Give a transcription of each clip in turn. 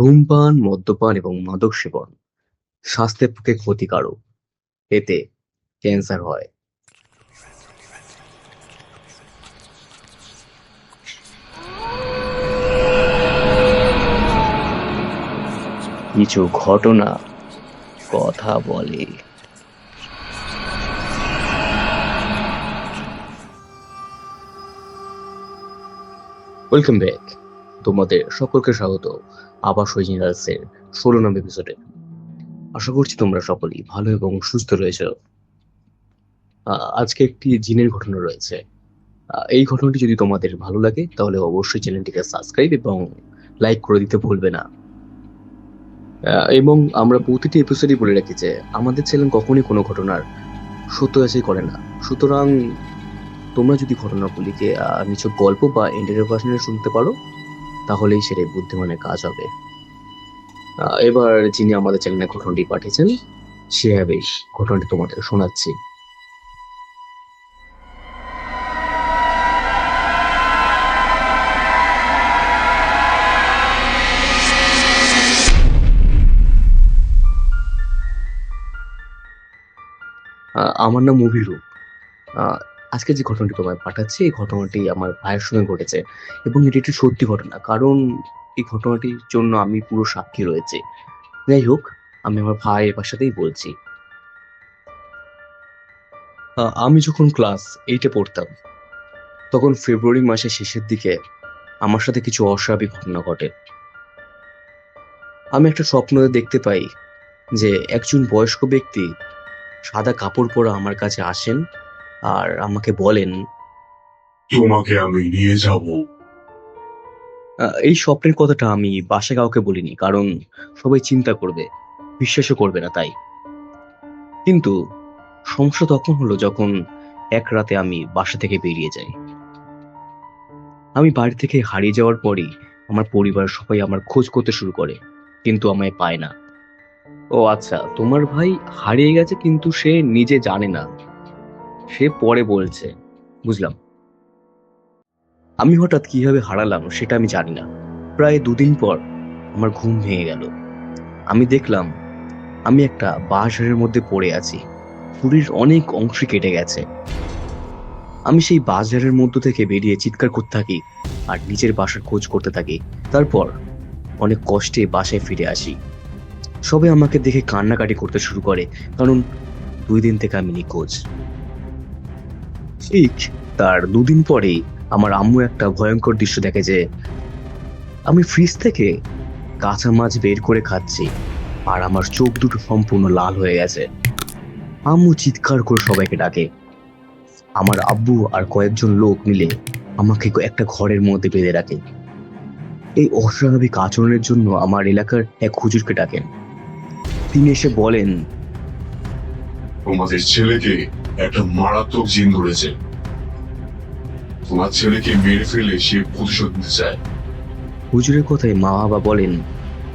ধূমপান, মদ্যপান এবং মাদক সেবন স্বাস্থ্যের পক্ষে ক্ষতিকারক। এতে ক্যান্সার হয়। কিছু ঘটনা কথা বলে। ওয়েলকাম ব্যাক তোমাদের সকলকে স্বাগত আবাস অরিজিনালসের ষোলো নম্বর এপিসোডে আশা করছি তোমরা সকলেই ভালো এবং সুস্থ রয়েছে। আজকে একটি জিনের ঘটনা রয়েছে। এই ঘটনাটি যদি তোমাদের ভালো লাগে, তাহলে অবশ্যই চ্যানেলটিকে সাবস্ক্রাইব এবং লাইক করে দিতে ভুলবে না। এবং আমরা প্রতিটি এপিসোডই বলে রাখি যে, আমাদের চ্যানেল কখনই কোনো ঘটনার সত্য যাচাই করে না। সুতরাং তোমরা যদি ঘটনাগুলিকে নিছক গল্প বা এন্টারটেনমেন্টে শুনতে পারো তাহলেই সেটাই বুদ্ধিমানের কাজ হবে। এবার যিনি আমাদের চ্যানেলে ঘটনাটি পাঠিয়েছেন, সে বেশ ঘটনাটি তোমাদের শোনাচ্ছি। আমার নাম অভিরূপ। আজকে যে ঘটনাটি তোমায় পাঠাচ্ছি, এই ঘটনাটি আমার ভাইয়ের সঙ্গে ঘটেছে এবং এটি একটি সত্যি ঘটনা। কারণ এই ঘটনাটির জন্য আমি পুরো সাক্ষী রয়েছে। যাই হোক, আমি আমার ভাই ভাইয়ের বাসাতেই বলছি। আমি যখন ক্লাস এইটে পড়তাম, তখন ফেব্রুয়ারি মাসের শেষের দিকে আমার সাথে কিছু অস্বাভাবিক ঘটনা ঘটে। আমি একটা স্বপ্ন দেখতে পাই যে একজন বয়স্ক ব্যক্তি সাদা কাপড় পরা আমার কাছে আসেন আর আমাকে বলেন। তোমাকে আমি নিয়ে যাব। এই স্বপ্নের কথাটা আমি বাসা কাউকে বলিনি কারণ সবাই চিন্তা করবে বিশ্বাসও করবে না তাই। কিন্তু সমস্যা তখন হলো যখন এক রাতে আমি বাসা থেকে বেরিয়ে যাই। আমি বাড়ি থেকে হারিয়ে যাওয়ার পরই আমার পরিবার সবাই আমার খোঁজ করতে শুরু করে কিন্তু আমায় পায় না। ও আচ্ছা তোমার ভাই হারিয়ে গেছে কিন্তু সে নিজে জানে না সে পরে বলছে, বুঝলাম। আমি হঠাৎ কীভাবে হারালাম সেটা আমি জানি না। প্রায় দুদিন পর আমার ঘুম ভেঙে গেল। আমি দেখলাম, আমি একটা বাঁশঝাড়ের মধ্যে পড়ে আছি। শরীর অনেক অংশ কেটে গেছে। আমি সেই বাঁশঝাড়ের মধ্য থেকে বেরিয়ে চিৎকার করতে থাকি আর নিজের বাসার খোঁজ করতে থাকি। তারপর অনেক কষ্টে বাসায় ফিরে আসি। সবে আমাকে দেখে কান্নাকাটি করতে শুরু করে, কারণ দুই দিন থেকে আমি নিখোঁজ। ঠিক তার দুদিন পরেই আমার আম্মু একটা ভয়ঙ্কর দৃশ্য দেখে যে আমি ফ্রিজ থেকে কাঁচা মাছ বের করে খাচ্ছি আর আমার চোখ দুটো সম্পূর্ণ লাল হয়ে গেছে। আম্মু চিৎকার করে সবাইকে ডাকে। আমার আব্বু আর কয়েকজন লোক মিলে আমাকে একটা ঘরের মধ্যে বেঁধে রাখে। এই অস্বাভাবিক আচরণের জন্য আমার এলাকার এক হুজুরকে ডাকেন। তিনি এসে বলেন, তোমাদের ছেলেকে একটা মারাত্মক জিন ধরেছে। তোমার ছেলেকে মেরে ফেলে সে প্রতিশোধ নিতে চায়। হুজুরের কথায় মা বাবা বলেন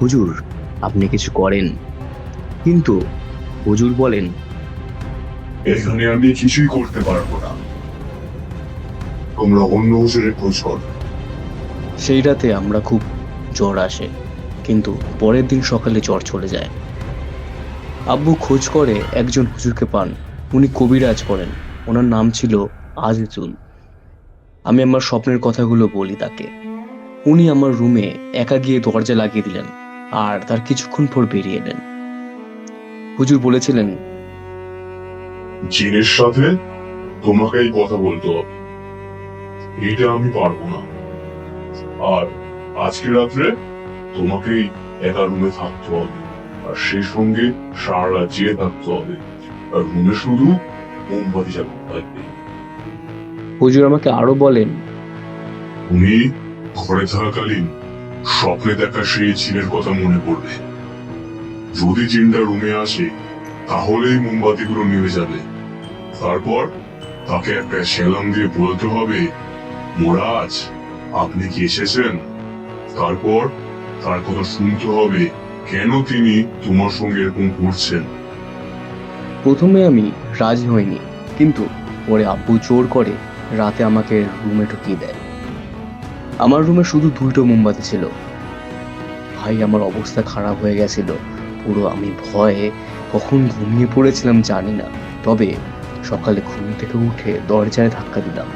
হুজুর আপনি কিছু করেন। কিন্তু হুজুর বলেন এখানে আমি কিছুই করতে পারব না। তোমরা অন্য হুজুরের খোঁজ করো। সেই রাতে আমরা খুব জ্বর আসে কিন্তু পরের দিন সকালে জ্বর চলে যায়। আব্বু খোঁজ করে একজন হুজুরকে পান। উনি কবিরাজ করেন। ওনার নাম ছিল আজিজুল। আমি আমার স্বপ্নের কথাগুলো বলি তাকে। উনি আমার রুমে একা গিয়ে দরজা লাগিয়ে দিলেন আর তার কিছুক্ষণ পর বেরিয়ে এলেন। হুজুর বলেছিলেন, জিনের সাথে তোমাকেই কথা বলতে হবে। এটা আমি পারব না। আর আজকে রাত্রে তোমাকেই একা রুমে থাকতে হবে। আর সেই সঙ্গে সারা রাত জেগে থাকতে হবে। আর রুমে শুধু মোমবাতি জ্বালানো থাকবে হুজুর আমাকে আরও বলেন। তুমি ঘরে থাকাকালীন স্বপ্নে দেখা সেই জিনের কথা মনে পড়বে। যদি জিনটা রুমে আসে তাহলেই মোমবাতিগুলো নিভে যাবে। তারপর তাকে একটা সেলাম দিয়ে বলতে হবে মোরাজ আপনি কি এসেছেন? তারপর তার কথা শুনতে হবে কেন তিনি তোমার সঙ্গে এরকম করছেন? প্রথমে আমি রাজি হইনি কিন্তু পরে আব্বু জোর করে রাতে আমাকে রুমে ঢুকিয়ে দেয়। আমার রুমে শুধু দুটো মোমবাতি ছিল। ভাই আমার অবস্থা খারাপ হয়ে গেছিল। পুরো আমি ভয়ে কখন ঘুমিয়ে পড়েছিলাম জানি না। তবে সকালে ঘুম থেকে উঠে দরজায় ধাক্কা দিলাম।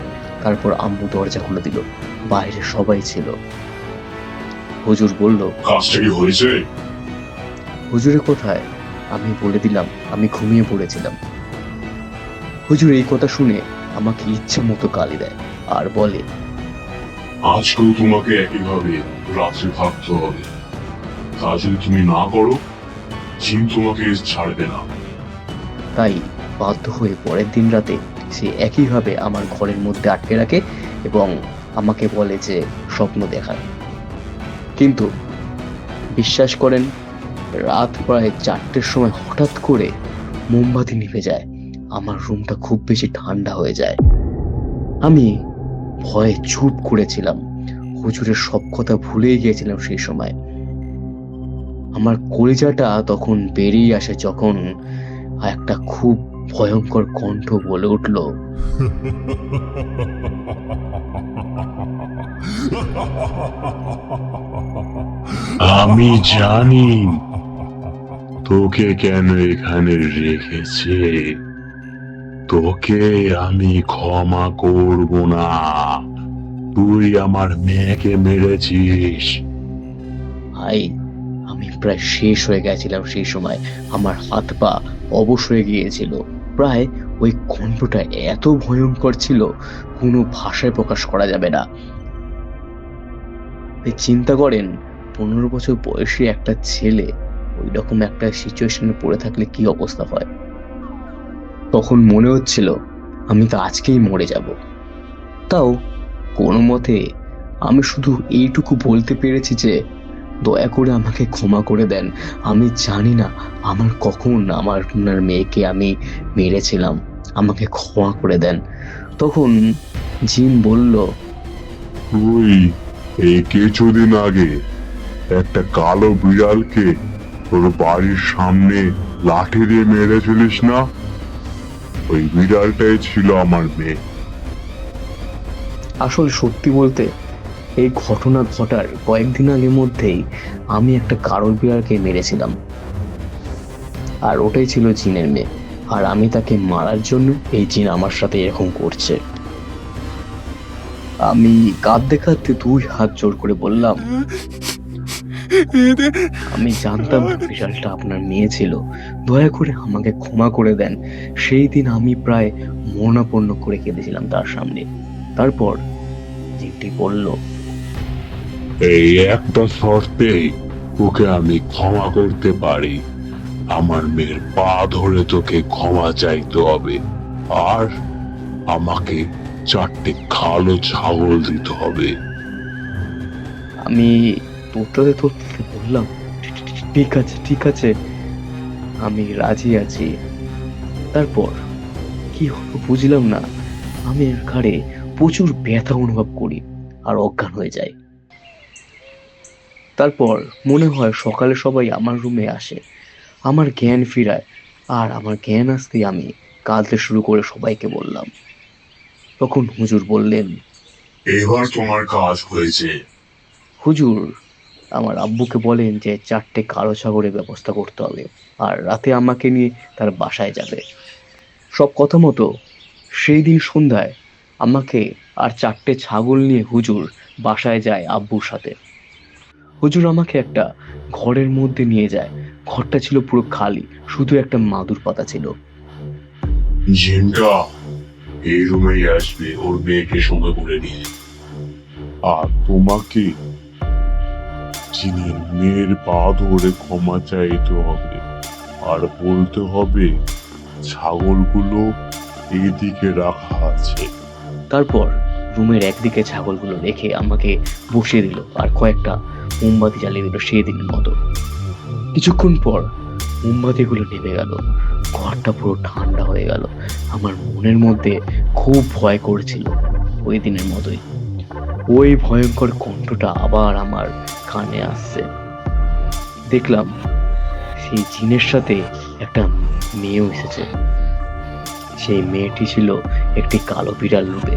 তারপর আম্মু দরজা খুলে দিল। বাইরে সবাই ছিল। হুজুর বলল কাজটা কি হয়েছে? হুজুরে কোথায়? আমি বলে দিলাম আমি ঘুমিয়ে পড়েছিলাম। হুজুর এই কথা শুনে আমাকে ইচ্ছে মতো গালি দেয় আর বলে আজকেও তোমাকে একইভাবে রাত্রে থাকতে হবে। তা যদি তুমি না করো জিন তোমাকে ছাড়বে না। তাই বাধ্য হয়ে পরের দিন রাতে সে একইভাবে আমার ঘরের মধ্যে আটকে রাখে এবং আমাকে বলে যে স্বপ্ন দেখার কিন্তু বিশ্বাস করেন রাত প্রায় চারটের সময় হঠাৎ করে মোমবাতি নিভে যায়। আমার রুমটা খুব বেশি ঠান্ডা হয়ে যায়। আমি ভয়ে চুপ করেছিলাম। হুজুরের সব কথা ভুলেই গিয়েছিলাম সেই সময়। আমার কলিজাটা তখন বেরিয়ে আসে যখন একটা খুব ভয়ঙ্কর কণ্ঠ বলে উঠল, আমি জানি তোকে কেন এখানে রেখেছে? তোকে আমি ক্ষমা করব না। তুই আমার মেয়েকে মেরেছিস। ভাই আমি প্রায় শেষ হয়ে গেছিলাম সেই সময়। আমার হাত পা অবশ হয়ে গিয়েছিল। প্রায় ওই কণ্ঠটা এত ভয়ঙ্কর ছিল, কোনো ভাষায় প্রকাশ করা যাবে না। চিন্তা করেন, পনেরো বছর বয়সী একটা ছেলে ওই রকম একটা সিচুয়েশনে পড়ে থাকলে কি অবস্থা হয়? তখন মনে হচ্ছিল, আমি তো আজকেই মরে যাব। তাও কোনো মতে আমি শুধু এইটুকু বলতে পেরেছি যে, দয়া করে আমাকে ক্ষমা করে দেন। আমি জানি না আমার কখন আমার আপনার মেয়েকে আমি মেরেছিলাম। আমাকে ক্ষমা করে দেন। তখন জিন বলল, তুই এই কিছুদিন আগে একটা কালো বিড়ালকে তোর বাড়ির সামনে লাঠি দিয়ে মেরেছিলিস না? ওই বিড়ালটাই ছিল আমার মেয়ে। আসলে সত্যি বলতে, এই ঘটনা ঘটার কয়েকদিন আগের মধ্যেই আমি একটা কারোর বিড়ালকে মেরেছিলাম। আর ওটাই ছিল জিনের মেয়ে। আর আমি তাকে মারার জন্য এই জিন আমার সাথে এরকম করছে। আমি কাঁদতে কাঁদতে দুই হাত জোর করে বললাম আমি জানতাম না বিড়ালটা আপনার মেয়ে ছিল। দয়া করে আমাকে ক্ষমা করে দেন। সেই দিন আমি প্রায় মরণাপন্ন করে কেঁদেছিলাম তার সামনে। তারপর জিনটি বলল এই একটা শর্তেই ওকে আমি ক্ষমা করতে পারি। আমার মেয়ের পা ধরে তোকে ক্ষমা চাইতে হবে। আর আমাকে চারটে কালো ছাগল দিতে হবে। আমি বললাম? ঠিক আছে ঠিক আছে। আমি রাজি আছি। তারপর কি হলো বুঝলাম না। আমি ঘাড়ে প্রচুর ব্যথা অনুভব করি আর অজ্ঞান হয়ে যাই। তারপর মনে হয় সকালে সবাই আমার রুমে আসে। আমার জ্ঞান ফিরায়। আর আমার জ্ঞান আসতেই আমি কাঁদতে শুরু করে সবাইকে বললাম। তখন হুজুর বললেন এবার তোমার কাজ হয়েছে। হুজুর আমার আব্বুকে বলেন যে চারটে কালো ছাগলের ব্যবস্থা করতে হবে, আর রাতে আমাকে নিয়ে তার বাসায় যাবে। সব কথা মতো সেই দিন সন্ধ্যায় আমাকে আর চারটে ছাগল নিয়ে হুজুর বাসায় যায় আব্বুর সাথে। হুজুর আমাকে একটা ঘরের মধ্যে নিয়ে যায়। ঘরটা ছিল পুরো খালি, শুধু একটা মাদুর পাতা ছিল। জিনটা এই রুমেই আসবে, ওর মেয়েকে সঙ্গে করে নিয়ে। আর তোমাকে জিনের মেয়ের পা ধরে ক্ষমা চাইতে হবে। আর বলতে হবে, ছাগলগুলো এইদিকে রাখা আছে। তারপর রুমের একদিকে ছাগলগুলো রেখে আমাকে বসিয়ে দিল আর কয়েকটা মোমবাতি জ্বালিয়ে দিল সেই দিনের মতো। কিছুক্ষণ পর মোমবাতিগুলো নেমে গেল। ঘরটা পুরো ঠান্ডা হয়ে গেল। আমার মনের মধ্যে খুব ভয় করছিল ওই দিনের মতোই। ওই ভয়ঙ্কর কণ্ঠটা আবার আমার কানে আসছে। দেখলাম সেই জিনের সাথে একটা মেয়েও এসেছে। সেই মেয়েটি ছিল একটি কালো বিড়াল রূপে।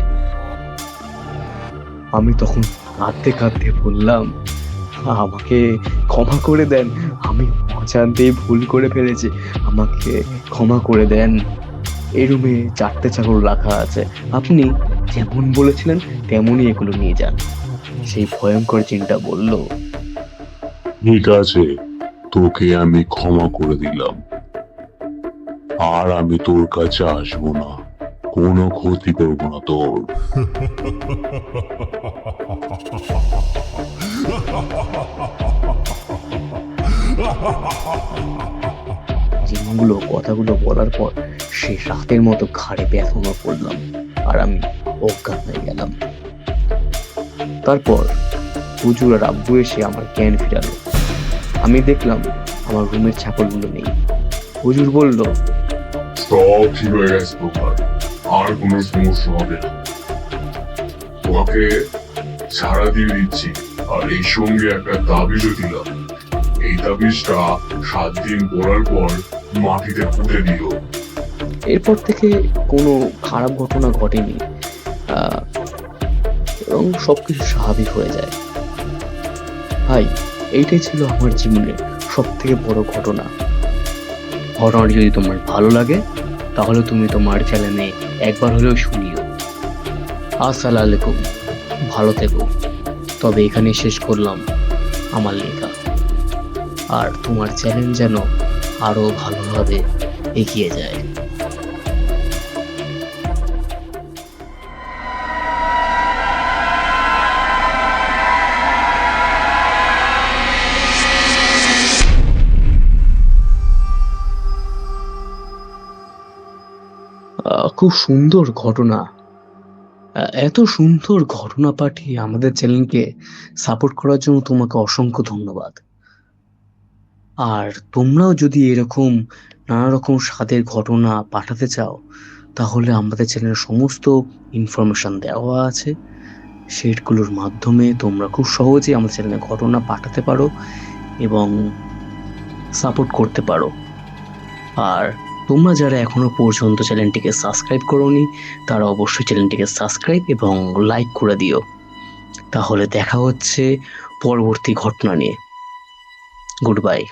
আমি তখন কাঁদতে কাঁদতে বললাম, আমাকে ক্ষমা করে দেন, আমি অজান্তেই ভুল করে ফেলেছি, আমাকে ক্ষমা করে দেন। এই রুমে চারটে চাকর রাখা আছে, আপনি যেমন বলেছিলেন, তেমনই এগুলো নিয়ে যান। সেই ভয়ঙ্কর চিন্তা বলল ঠিক আছে, তোকে আমি ক্ষমা করে দিলাম। আর আমি তোর কাছে আসব না। কোনো ক্ষতি করব না তোর। জিনগুলো কথাগুলো বলার পর সে রাতের মতো ঘাড়ে ব্যথনা পড়লাম আর আমি অজ্ঞান হয়ে গেলাম। তারপর হুজুর আর আব্বু এসে আমার জ্ঞান ফিরালো। আমি দেখলাম আমার রুমের ছাগলগুলো নেই। হুজুর বলল সব ঠিক হয়ে গেছে তোমার আর কোনো সমস্যা হবে না। তোমাকে ছাড়া দিয়ে দিচ্ছি আর এই সঙ্গে একটা তাবিজও দিলাম। এই তাবিজটা সাত দিন পরার পর মাটিতে পুঁতে দিও। এরপর থেকে কোনো খারাপ ঘটনা ঘটেনি আহ, এবং সবকিছু স্বাভাবিক হয়ে যায়। ভাই এইটাই ছিল আমার জীবনের সব থেকে বড় ঘটনা। ঘটনাটি যদি তোমার ভালো লাগে, তাহলে তুমি তোমার চ্যানেলে একবার হলেও শুনিও। আসসালামু আলাইকুম। ভালো থেকো। তবে এখানে শেষ করলাম আমার লেখা। আর তোমার চ্যানেল যেন আরও ভালোভাবে এগিয়ে যায়। খুব সুন্দর ঘটনা। এত সুন্দর ঘটনা পাঠিয়ে আমাদের চ্যানেলকে সাপোর্ট করার জন্য তোমাকে অসংখ্য ধন্যবাদ। আর তোমরাও যদি এরকম নানা রকম স্বাদের ঘটনা পাঠাতে চাও, তাহলে আমাদের চ্যানেলের সমস্ত ইনফরমেশন দেওয়া আছে। সেটগুলোর মাধ্যমে তোমরা খুব সহজে আমাদের চ্যানেলে ঘটনা পাঠাতে পারো এবং সাপোর্ট করতে পারো। আর তোমরা যারা এখনও পর্যন্ত চ্যানেলটিকে সাবস্ক্রাইব করোনি, তারা অবশ্যই চ্যানেলটিকে সাবস্ক্রাইব এবং লাইক করে দিও। তাহলে দেখা হচ্ছে পরবর্তী ঘটনা নিয়ে। Good bye.